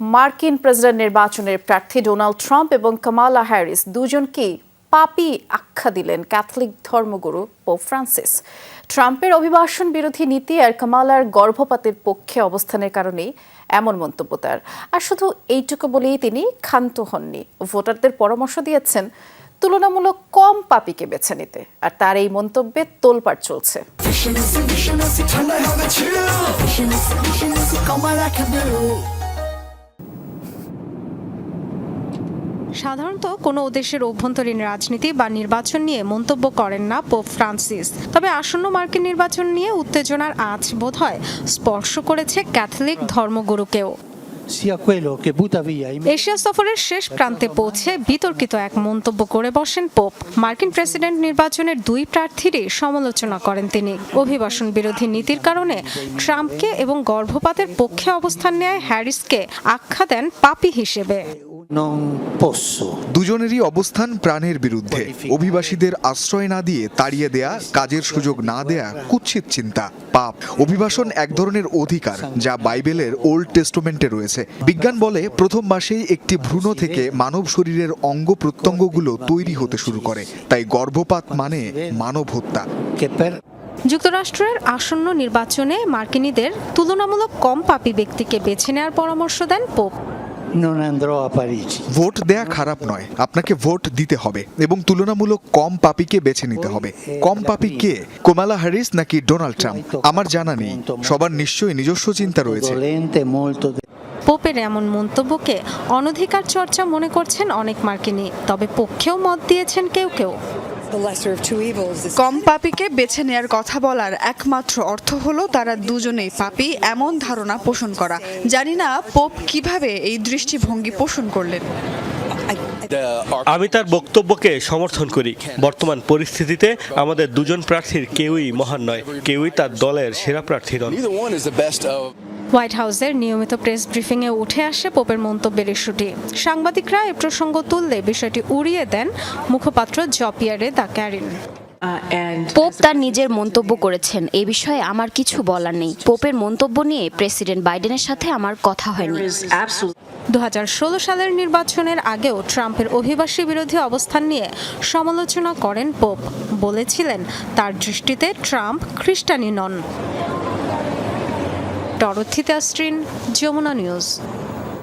মার্কিন প্রেসিডেন্ট নির্বাচনের প্রার্থী ডোনাল্ড ট্রাম্প এবং কামালা হ্যারিস দুজনকেই পাপি আখ্যা দিলেন ক্যাথলিক ধর্মগুরু পোপ ফ্রান্সিস ট্রাম্পের অভিবাসন বিরোধী নীতি আর কামালার গর্ভপাতের পক্ষে অবস্থানের কারণেই এমন মন্তব্য তার আর শুধু এইটুকু বলেই তিনি ক্ষান্ত হননি ভোটারদের পরামর্শ দিয়েছেন তুলনামূলক কম পাপিকে বেছে নিতে আর তার এই মন্তব্যে তোলপাড় চলছে সাধারণত কোনো দেশের অভ্যন্তরীণ রাজনীতি বা নির্বাচন নিয়ে মন্তব্য করেন না পোপ ফ্রান্সিস। তবে আসন্ন মার্কিন নির্বাচন নিয়ে উত্তেজনার আঁচ বোধহয় স্পর্শ করেছে ক্যাথলিক ধর্মগুরুকেও। এশিয়া সফরের শেষ প্রান্তে পৌঁছে বিতর্কিত এক মন্তব্য করে বসেন পোপ। মার্কিন প্রেসিডেন্ট নির্বাচনের দুই প্রার্থীরই সমালোচনা করেন তিনি। অভিবাসন বিরোধী নীতির কারণে ট্রাম্পকে এবং গর্ভপাতের পক্ষে অবস্থান নেয় হ্যারিসকে আখ্যা দেন পাপি হিসেবে। দুজনেরই অবস্থান প্রাণের বিরুদ্ধে। অভিবাসীদের আশ্রয় না দিয়ে তাড়িয়ে দেয়া কাজের সুযোগ না দেয়া কুৎসিত চিন্তা পাপ। অভিবাসন এক ধরনের অধিকার যা বাইবেলের ওল্ড টেস্টোমেন্টে রয়েছে। বিজ্ঞান বলে প্রথম মাসেই একটি ভ্রূণ থেকে মানব শরীরের অঙ্গ প্রত্যঙ্গগুলো তৈরি হতে শুরু করে। তাই গর্ভপাত মানে মানব হত্যা। যুক্তরাষ্ট্রের আসন্ন নির্বাচনে মার্কিনীদের তুলনামূলক কম পাপী ব্যক্তিকে বেছে নেওয়ার পরামর্শ দেন pope. Non andrò a Parigi. Vote দেয়া খারাপ নয়। আপনাকে ভোট দিতে হবে এবং তুলনামূলক কম পাপিকে বেছে নিতে হবে। কম পাপি কে? কোমালা হ্যারিস নাকি ডোনাল্ড ট্রাম্প? আমার জানা নেই। সবার নিশ্চয়ই নিজস্ব চিন্তা রয়েছে। পোপের এমন মন্তব্যকে অনধিকার চর্চা মনে করছেন অনেক মার্কিনী তবে পক্ষেও মত দিয়েছেন কেউ কেউ। কম পাপীকে বেছে নেয়ার কথা বলার একমাত্র অর্থ হলো তারা দুজনেই পাপী এমন ধারণা পোষণ করা। জানি না পোপ কীভাবে এই দৃষ্টিভঙ্গি পোষণ করলেন। আমি তার বক্তব্যকে সমর্থন করি। বর্তমান পরিস্থিতিতে আমাদের দুজন প্রার্থীর কেউই মহান নয় কেউই তার দলের সেরা প্রার্থী নন। হোয়াইট হাউসের নিয়মিত প্রেস ব্রিফিংয়ে উঠে আসে পোপের মন্তব্যের ইস্যুটি। সাংবাদিকরা এ প্রসঙ্গ তুললে বিষয়টি উড়িয়ে দেন মুখপাত্র জপিয়ারে দা ক্যারিন। পোপ তার নিজের মন্তব্য করেছেন। এ বিষয়ে আমার কিছু বলার নেই। পোপের মন্তব্য নিয়ে প্রেসিডেন্ট বাইডেনের সাথে আমার কথা হয়নি। দু হাজার ষোলো সালের নির্বাচনের আগেও ট্রাম্পের অভিবাসী বিরোধী অবস্থান নিয়ে সমালোচনা করেন পোপ। বলেছিলেন তার দৃষ্টিতে ট্রাম্প খ্রিস্টানি নন। ডরথি তাস্ট্রিন যমুনা নিউজ।